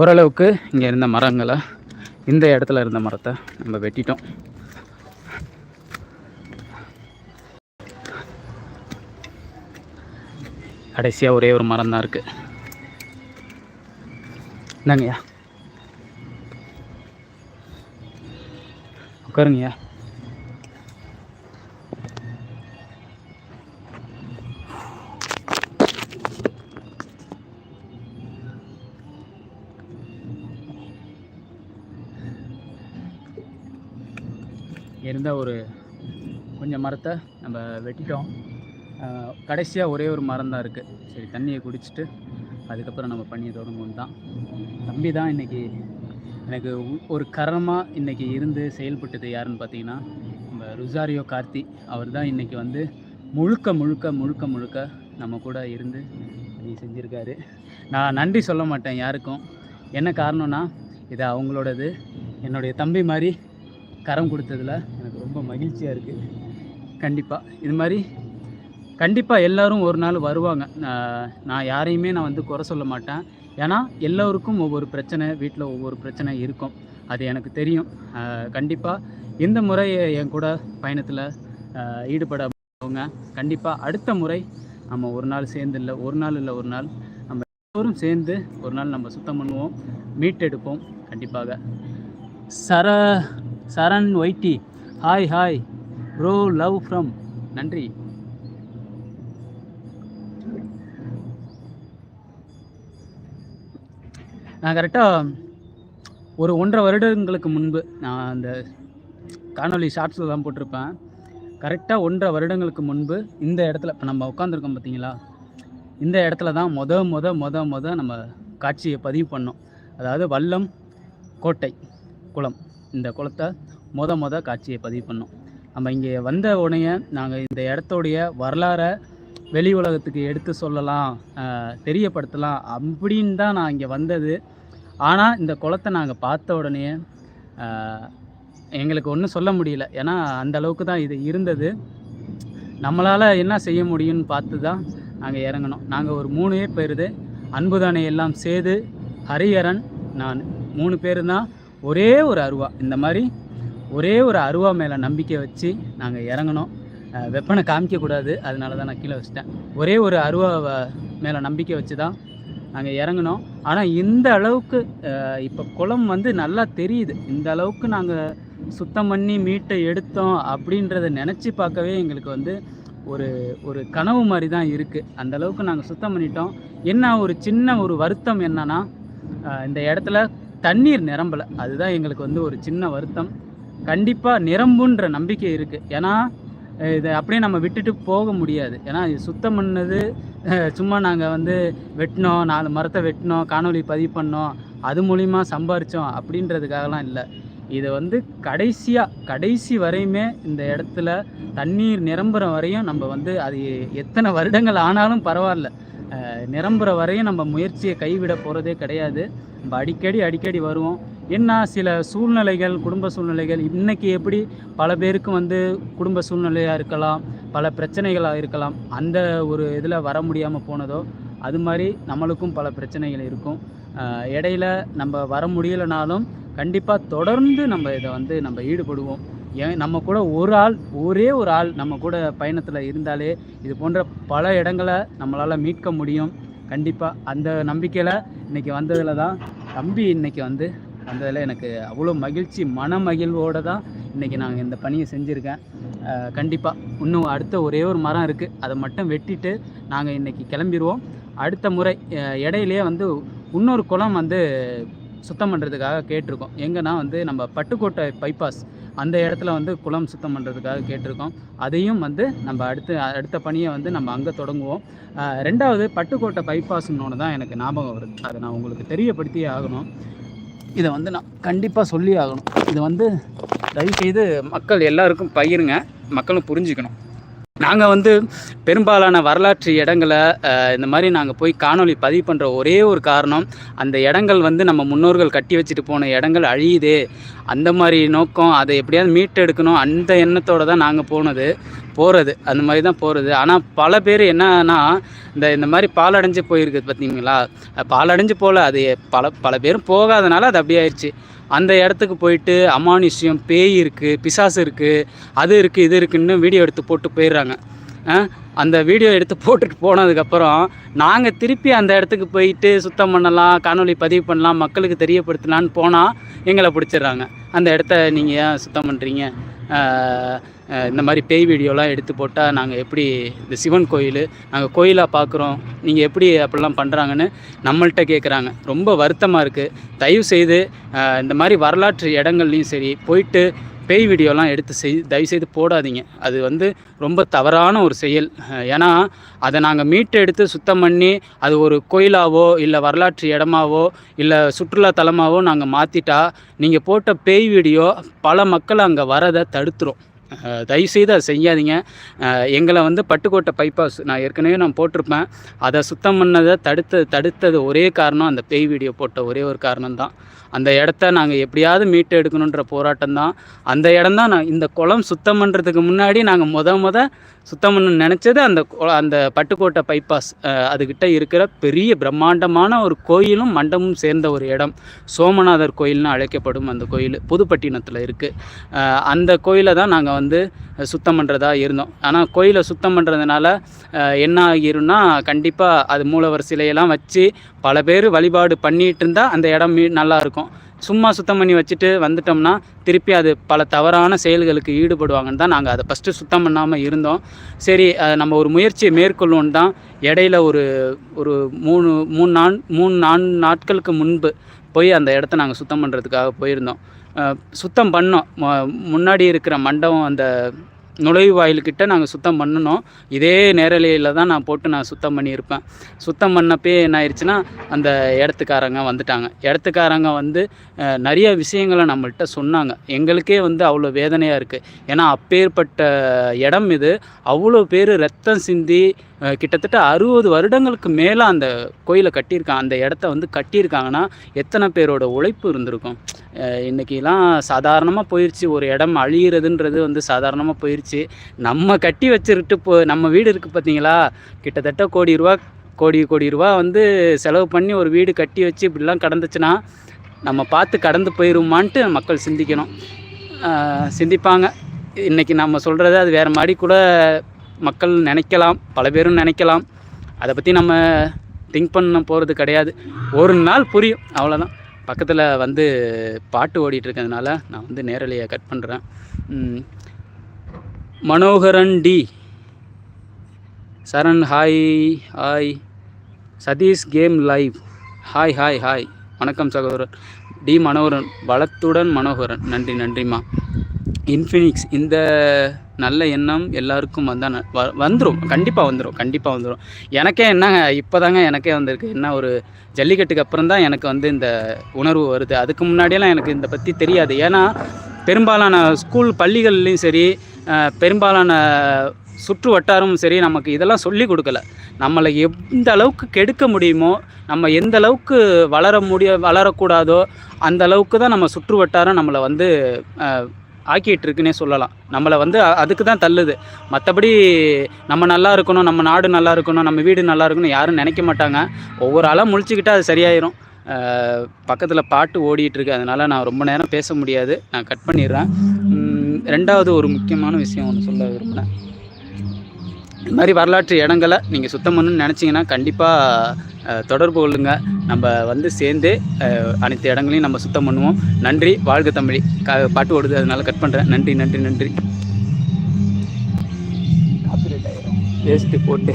ஓரளவுக்கு இங்கே இருந்த மரங்களை இந்த இடத்துல இருந்த மரத்தை நம்ம வெட்டிட்டோம். கடைசியாக ஒரே ஒரு மரம் தான் இருக்குது என்னங்கய்யா உட்காருங்கய்யா. இருந்த ஒரு கொஞ்சம் மரத்தை நம்ம வெட்டிட்டோம். கடைசியாக ஒரே ஒரு மரம் தான் இருக்குது சரி தண்ணியை குடிச்சிட்டு அதுக்கப்புறம் நம்ம பண்ணியை தொடங்குவோம் தான். தம்பி தான் இன்றைக்கி எனக்கு ஒரு கரமாக இன்றைக்கி இருந்து செயல்பட்டது யாருன்னு பார்த்தீங்கன்னா நம்ம ருசாரியோ கார்த்தி. அவர் தான் இன்றைக்கி வந்து முழுக்க முழுக்க முழுக்க முழுக்க நம்ம கூட இருந்து நீ செஞ்சுருக்காரு. நான் நன்றி சொல்ல மாட்டேன் யாருக்கும். என்ன காரணம்னா இது அவங்களோடது. என்னுடைய தம்பி மாதிரி கரம் கொடுத்ததில் எனக்கு ரொம்ப மகிழ்ச்சியாக இருக்குது கண்டிப்பாக இது மாதிரி கண்டிப்பாக எல்லோரும் ஒரு நாள் வருவாங்க. நான் நான் யாரையுமே நான் வந்து குறை சொல்ல மாட்டேன். ஏன்னா எல்லோருக்கும் ஒவ்வொரு பிரச்சனை வீட்டில் ஒவ்வொரு பிரச்சனை இருக்கும். அது எனக்கு தெரியும். கண்டிப்பாக இந்த முறை என் கூட பயணத்தில் ஈடுபட அவங்க கண்டிப்பாக அடுத்த முறை நம்ம ஒரு நாள் சேர்ந்து இல்லை ஒரு நாள் இல்லை ஒரு நாள் நம்ம எல்லோரும் சேர்ந்து ஒரு நாள் நம்ம சுத்தம் பண்ணுவோம் மீட்டெடுப்போம் கண்டிப்பாக. சர Saran YT. Hi hi. Bro love from. நன்றி. நான் கரெக்டாக ஒரு ஒன்றரை வருடங்களுக்கு முன்பு நான் அந்த காணொளி ஷார்ட்ஸில் தான் போட்டிருப்பேன். கரெக்டாக ஒன்றரை வருடங்களுக்கு முன்பு இந்த இடத்துல இப்போ நம்ம உட்காந்துருக்கோம் பார்த்தீங்களா? இந்த இடத்துல தான் மொத மொத மொத மொத நம்ம காட்சியை பதிவு பண்ணோம். அதாவது வல்லம் கோட்டை குளம். இந்த குளத்தை மொத மொத காட்சியை பதிவு பண்ணோம். நம்ம இங்கே வந்த உடனே நாங்கள் இந்த இடத்தோடைய வரலாறை வெளி உலகத்துக்கு எடுத்து சொல்லலாம் தெரியப்படுத்தலாம் அப்படின்னு தான் நான் இங்கே வந்தது. ஆனால் இந்த குளத்தை நாங்கள் பார்த்த உடனே எங்களுக்கு ஒன்றும் சொல்ல முடியல. ஏன்னா அந்த அளவுக்கு தான் இது இருந்தது. நம்மளால் என்ன செய்ய முடியும்னு பார்த்து தான் நாங்கள் இறங்கினோம். நாங்கள் ஒரு மூணு பேர் அன்புதானை அன்புதானே எல்லாம் சேது ஹரிஹரன் நான் மூணு பேர் தான் ஒரே ஒரு அருவா. இந்த மாதிரி ஒரே ஒரு அருவா மேலே நம்பிக்கை வச்சு நாங்கள் இறங்கினோம். வெப்பனை காமிக்கக்கூடாது அதனால தான் நான் கீழே வச்சிட்டேன். ஒரே ஒரு அருவா மேலே நம்பிக்கை வச்சு தான் நாங்கள் இறங்கினோம். ஆனால் இந்த அளவுக்கு இப்போ குளம் வந்து நல்லா தெரியுது. இந்த அளவுக்கு நாங்கள் சுத்தம் பண்ணி மீட்டை எடுத்தோம் அப்படின்றத நினச்சி பார்க்கவே எங்களுக்கு வந்து ஒரு ஒரு கனவு மாதிரி தான் இருக்குது அந்த அளவுக்கு நாங்கள் சுத்தம் பண்ணிட்டோம். என்ன ஒரு சின்ன ஒரு வருத்தம் என்னன்னா இந்த இடத்துல தண்ணீர் நிரம்பலை. அதுதான் எங்களுக்கு வந்து ஒரு சின்ன வருத்தம். கண்டிப்பாக நிரம்புன்ற நம்பிக்கை இருக்குது ஏன்னா இதை அப்படியே நம்ம விட்டுட்டு போக முடியாது. ஏன்னா இது சுத்தம் பண்ணது சும்மா நாங்கள் வந்து வெட்டினோம் நாலு மரத்தை வெட்டினோம் காணொளி பதிவு பண்ணோம் அது மூலிமா சம்பாரித்தோம் அப்படின்றதுக்காகலாம் இல்லை. இதை வந்து கடைசியாக கடைசி வரையுமே இந்த இடத்துல தண்ணீர் நிரம்புற வரையும் நம்ம வந்து அது எத்தனை வருடங்கள் ஆனாலும் பரவாயில்ல. நிரம்புற வரையும் நம்ம முயற்சியை கைவிட போகிறதே கிடையாது. நம்ம அடிக்கடி அடிக்கடி வருவோம். என்ன சில சூழ்நிலைகள் குடும்ப சூழ்நிலைகள் இன்றைக்கி எப்படி பல பேருக்கு வந்து குடும்ப சூழ்நிலையாக இருக்கலாம் பல பிரச்சனைகளாக இருக்கலாம் அந்த ஒரு இதில் வர முடியாமல் போனதோ அது மாதிரி நம்மளுக்கும் பல பிரச்சனைகள் இருக்கும். இடையில நம்ம வர முடியலனாலும் கண்டிப்பாக தொடர்ந்து நம்ம இதை வந்து நம்ம ஈடுபடுவோம். ஏன் நம்ம கூட ஒரு ஆள் ஒரே ஒரு ஆள் நம்ம கூட பயணத்தில் இருந்தாலே இது போன்ற பல இடங்களை நம்மளால் மீட்க முடியும். கண்டிப்பாக அந்த நம்பிக்கையில் இன்றைக்கி வந்ததில் தான் தம்பி இன்னைக்கு வந்து வந்ததில் எனக்கு அவ்வளோ மகிழ்ச்சி மன மகிழ்வோடு தான் இன்றைக்கி நாங்கள் இந்த பணியை செஞ்சுருக்கேன். கண்டிப்பாக இன்னும் அடுத்த ஒரே ஒரு மரம் இருக்குது அதை மட்டும் வெட்டிட்டு நாங்கள் இன்றைக்கி கிளம்பிடுவோம் அடுத்த முறை இடையிலேயே வந்து இன்னொரு குளம் வந்து சுத்தம் பண்ணுறதுக்காக கேட்டிருக்கோம். எங்கன்னா வந்து நம்ம பட்டுக்கோட்டை பைபாஸ் அந்த இடத்துல வந்து குளம் சுத்தம் பண்ணுறதுக்காக கேட்டிருக்கோம். அதையும் வந்து நம்ம அடுத்து அடுத்த பணியை வந்து நம்ம அங்கே தொடங்குவோம். ரெண்டாவது பட்டுக்கோட்டை பைபாஸ்னோட தான் எனக்கு ஞாபகம் வருது. அதை நான் உங்களுக்கு தெரியப்படுத்தியே ஆகணும். இதை வந்து நான் கண்டிப்பாக சொல்லி ஆகணும். இது வந்து தயவுசெய்து மக்கள் எல்லாருக்கும் பயிருங்க மக்களும் புரிஞ்சுக்கணும். நாங்கள் வந்து பெரும்பாலான வரலாற்று இடங்களை இந்த மாதிரி நாங்கள் போய் காணொளி பதிவு பண்ணுற ஒரே ஒரு காரணம் அந்த இடங்கள் வந்து நம்ம முன்னோர்கள் கட்டி வச்சுட்டு போன இடங்கள் அழியுதே. அந்த மாதிரி நோக்கம் அதை எப்படியாவது மீட்டெடுக்கணும் அந்த எண்ணத்தோடு தான் நாங்கள் போனது போகிறது அந்த மாதிரி தான் போகிறது ஆனால் பல பேர் என்னன்னா இந்த இந்த மாதிரி பாலடைஞ்சு போயிருக்குது பார்த்தீங்களா பாலடைஞ்சு போகல அது பல பல பேரும் போகாதனால அது அப்படியே ஆயிடுச்சு அந்த இடத்துக்கு போயிட்டு அமானுஷ்யம் பேய் இருக்குது பிசாசு இருக்குது அது இருக்குது இது இருக்குன்னு வீடியோ எடுத்து போட்டு போயிடுறாங்க. அந்த வீடியோ எடுத்து போட்டுட்டு போனதுக்கப்புறம் நாங்கள் திருப்பி அந்த இடத்துக்கு போயிட்டு சுத்தம் பண்ணலாம் காணொளி பதிவு பண்ணலாம் மக்களுக்கு தெரியப்படுத்தலான்னு போனால் எங்களை பிடிச்சிடுறாங்க. அந்த இடத்த நீங்கள் ஏன் சுத்தம் பண்ணுறீங்க இந்த மாதிரி பேய் வீடியோலாம் எடுத்து போட்டால் நாங்கள் எப்படி இந்த சிவன் கோயில் நாங்கள் கோயிலாக பார்க்குறோம் நீங்கள் எப்படி அப்படிலாம் பண்ணுறாங்கன்னு நம்மள்கிட்ட கேட்குறாங்க ரொம்ப வருத்தமாக இருக்குது தயவு செய்து இந்த மாதிரி வரலாற்று இடங்கள்லையும் சரி போயிட்டு பேய் வீடியோலாம் எடுத்து செய் தயவுசெய்து போடாதீங்க. அது வந்து ரொம்ப தவறான ஒரு செயல். ஏன்னா அதை நாங்கள் மீட்டு எடுத்து சுத்தம் பண்ணி அது ஒரு கோயிலாவோ இல்லை வரலாற்று இடமாவோ இல்லை சுற்றுலா தலமாவோ நாங்கள் மாற்றிட்டா நீங்கள் போட்ட பேய் வீடியோ பல மக்கள் அங்கே வரதை தடுத்துரும். தயவுசெய்து அதை செய்யாதீங்க. எங்களை வந்து பட்டுக்கோட்டை பைபாஸ் நான் ஏற்கனவே நான் போட்டிருப்பேன். அதை சுத்தம் பண்ணதை தடுத்த தடுத்தது ஒரே காரணம் அந்த பேய் வீடியோ போட்ட ஒரே ஒரு காரணம் தான். அந்த இடத்த நாங்கள் எப்படியாவது மீட்டு எடுக்கணுன்ற போராட்டம் தான் அந்த இடம் தான் நான் இந்த குளம் சுத்தம் பண்ணுறதுக்கு முன்னாடி நாங்கள் முத முத சுத்தம் பண்ண நினச்சது அந்த அந்த பட்டுக்கோட்டை பைபாஸ் அதுக்கிட்ட இருக்கிற பெரிய பிரம்மாண்டமான ஒரு கோயிலும் மண்டமும் சேர்ந்த ஒரு இடம். சோமநாதர் கோயில்னு அழைக்கப்படும் அந்த கோயில் புதுப்பட்டினத்தில் இருக்குது அந்த கோயிலை தான் நாங்கள் வந்து சுத்தம் பண்ணுறதா இருந்தோம். ஆனால் கோயிலை சுத்தம் பண்ணுறதுனால என்ன ஆகிரும்னா கண்டிப்பாக அது மூலவர் சிலையெல்லாம் வச்சு பல பேர் வழிபாடு பண்ணிகிட்டு இருந்தால் அந்த இடம் மீ சும்மா சுத்தம் பண்ணி வச்சுட்டு வந்துட்டோம்னா திருப்பி அது பல தவறான செயல்களுக்கு ஈடுபடுவாங்கன்னு தான் நாங்கள் அதை ஃபஸ்ட்டு சுத்தம் பண்ணாமல் இருந்தோம். சரி நம்ம ஒரு முயற்சியை மேற்கொள்வோன்னு தான் இடையில ஒரு ஒரு மூணு மூணு நான் மூணு நான் நாட்களுக்கு முன்பு போய் அந்த இடத்த நாங்கள் சுத்தம் பண்ணுறதுக்காக போயிருந்தோம். சுத்தம் பண்ணோம். முன்னாடி இருக்கிற மண்டபம் அந்த நுழைவாயில்கிட்ட நாங்கள் சுத்தம் பண்ணணும். இதே நேரலையில் தான் நான் போட்டு நான் சுத்தம் பண்ணியிருப்பேன். சுத்தம் பண்ணப்பே என்ன ஆயிடுச்சுன்னா அந்த இடத்துக்காரங்க வந்துட்டாங்க. இடத்துக்காரங்க வந்து நிறைய விஷயங்களை நம்மள்கிட்ட சொன்னாங்க. எங்களுக்கே வந்து அவ்வளோ வேதனையாக இருக்குது ஏன்னா அப்பேற்பட்ட இடம் இது. அவ்வளோ பேர் ரத்தம் சிந்தி கிட்டத்தட்ட அறுபது வருடங்களுக்கு மேலே அந்த கோயிலை கட்டியிருக்காங்க அந்த இடத்த வந்து கட்டியிருக்காங்கன்னா எத்தனை பேரோட உழைப்பு இருந்திருக்கும்? அஹ், சாதாரணமாக போயிடுச்சு ஒரு இடம் அழியிறதுன்றது வந்து சாதாரணமாக போயிடுச்சு நம்ம கட்டி வச்சுருட்டு போ நம்ம வீடு இருக்குது பார்த்தீங்களா? கிட்டத்தட்ட கோடி ரூபா கோடி கோடி ரூபா வந்து செலவு பண்ணி ஒரு வீடு கட்டி வச்சு இப்படிலாம் கடந்துச்சுன்னா நம்ம பார்த்து கடந்து போயிடுமான்ட்டு மக்கள் சிந்திக்கணும். சிந்திப்பாங்க. இன்றைக்கி நம்ம சொல்கிறத அது வேறு மாதிரி கூட மக்கள் நினைக்கலாம் பல பேரும் நினைக்கலாம். அதை பற்றி நம்ம திங்க் பண்ண போகிறது கிடையாது. ஒரு நாள் புரியும் அவ்வளோதான் பக்கத்தில் வந்து பாட்டு ஓடிட்டுருக்கிறதுனால நான் வந்து நேரலையை கட் பண்ணுறேன் Manoharan D. Saran hi hi Sathish game live. Hi hi hi வணக்கம் சகோதரன் டி மனோகரன் பலத்துடன் மனோகரன். நன்றி நன்றிம்மா. இன்ஃபினிக்ஸ் இந்த நல்ல எண்ணம் எல்லாருக்கும் வந்தால் வ வந்துடும் கண்டிப்பாக வந்துடும் கண்டிப்பாக வந்துடும் எனக்கே என்னங்க இப்போ தாங்க எனக்கே வந்திருக்கு. என்ன ஒரு ஜல்லிக்கட்டுக்கு அப்புறம் தான் எனக்கு வந்து இந்த உணர்வு வருது. அதுக்கு முன்னாடியெல்லாம் எனக்கு இந்த பற்றி தெரியாது. ஏன்னா பெரும்பாலான ஸ்கூல் பள்ளிகள்லேயும் சரி பெரும்பாலான சுற்று வட்டாரமும் சரி நமக்கு இதெல்லாம் சொல்லி கொடுக்கல. நம்மளை எந்த அளவுக்கு கெடுக்க முடியுமோ நம்ம எந்த அளவுக்கு வளர முடிய வளரக்கூடாதோ அந்த அளவுக்கு தான் நம்ம சுற்று வட்டாரம் நம்மளை வந்து ஆக்கிட்டுருக்குன்னே ஆக்கிட்டு இருக்குன்னே சொல்லலாம். நம்மளை வந்து அதுக்கு தான் தள்ளுது. மற்றபடி நம்ம நல்லா இருக்கணும் நம்ம நாடு நல்லா இருக்கணும் நம்ம வீடு நல்லா இருக்கணும் யாரும் நினைக்க மாட்டாங்க. ஒவ்வொரு ஆளாக முழிச்சுக்கிட்டா அது சரியாயிரும். பக்கத்தில் பாட்டு ஓடிட்டுருக்கு. அதனால் நான் ரொம்ப நேரம் பேச முடியாது. நான் கட் பண்ணிடுறேன். ரெண்டாவது ஒரு முக்கியமான விஷயம் ஒன்று சொல்ல விரும்பினேன் இந்த மாதிரி வரலாற்று இடங்களை நீங்கள் சுத்தம் பண்ணணும்னு நினச்சிங்கன்னா கண்டிப்பாக தொடர்பு கொள்ளுங்கள் நம்ம வந்து சேர்ந்து அனைத்து இடங்களையும் நம்ம சுத்தம் பண்ணுவோம். நன்றி. வாழ்க தமிழி க பாட்டு ஓடுது. அதனால கட் பண்ணுறேன் நன்றி நன்றி நன்றி. வேஸ்ட்டு போட்டு.